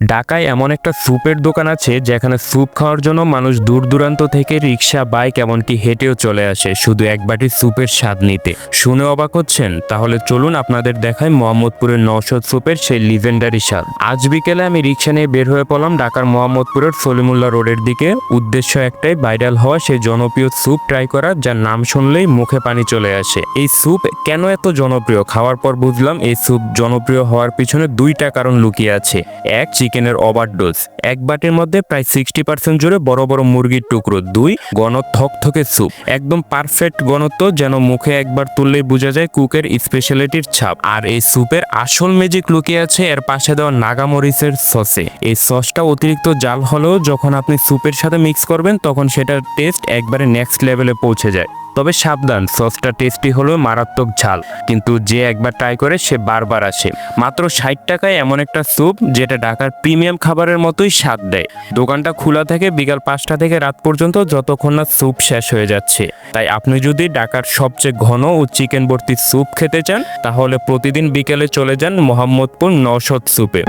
ঢাকায় এমন একটা স্যুপের দোকান আছে যেখানে স্যুপ খাওয়ার জন্য মানুষ দূর দূরান্ত থেকে রিক্সা, বাইক এমনকি হেঁটেও চলে আসে শুধু এক বাটি স্যুপের স্বাদ নিতে। শুনে অবাক হচ্ছেন? তাহলে চলুন আপনাদের দেখায় মোহাম্মদপুরের নশদ স্যুপের সেই লিজেন্ডারি স্বাদ। আজ বিকেলে আমি রিক্সা নিয়ে বের হয়ে পড়লাম ঢাকার মোহাম্মদপুরের সলিমুল্লাহ রোডের দিকে। উদ্দেশ্য একটাই, ভাইরাল হওয়া সেই জনপ্রিয় স্যুপ ট্রাই করা, যার নাম শুনলেই মুখে পানি চলে আসে। এই স্যুপ কেন এত জনপ্রিয়? খাওয়ার পর বুঝলাম, এই স্যুপ জনপ্রিয় হওয়ার পিছনে দুইটা কারণ লুকিয়ে আছে। এক চিকেনের ওভারডোজ। এক বাটির মধ্যে প্রায় সিক্সটি পার্সেন্ট জুড়ে বড় বড় মুরগির টুকরো, দুই গণ থকথকে স্যুপ। একদম পারফেক্ট গণত্ব যেন মুখে একবার তুললেই বোঝা যায় কুকের স্পেশালিটির ছাপ। আর এই স্যুপের আসল ম্যাজিক লুকিয়ে আছে এর পাশে দেওয়া নাগামরিচের সসে। এই সসটা অতিরিক্ত জাল হলেও যখন আপনি স্যুপের সাথে মিক্স করবেন, তখন সেটার টেস্ট একবারে নেক্সট লেভেলে পৌঁছে যায়। তবে সাবধান, সসটা টেস্টি হলেও মারাত্মক ঝাল। কিন্তু যে একবার ট্রাই করে সে বারবার আসে। মাত্র ষাট টাকায় এমন একটা স্যুপ যেটা ঢাকার প্রিমিয়াম খাবারের মতোই স্বাদ দেয়। দোকানটা খোলা থাকে বিকাল পাঁচটা থেকে রাত পর্যন্ত যতক্ষণ না স্যুপ শেষ হয়ে যাচ্ছে। তাই আপনি যদি ঢাকার সবচেয়ে ঘন ও চিকেন ভর্তি স্যুপ খেতে চান, তাহলে প্রতিদিন বিকেলে চলে যান মোহাম্মদপুর নশদ স্যুপে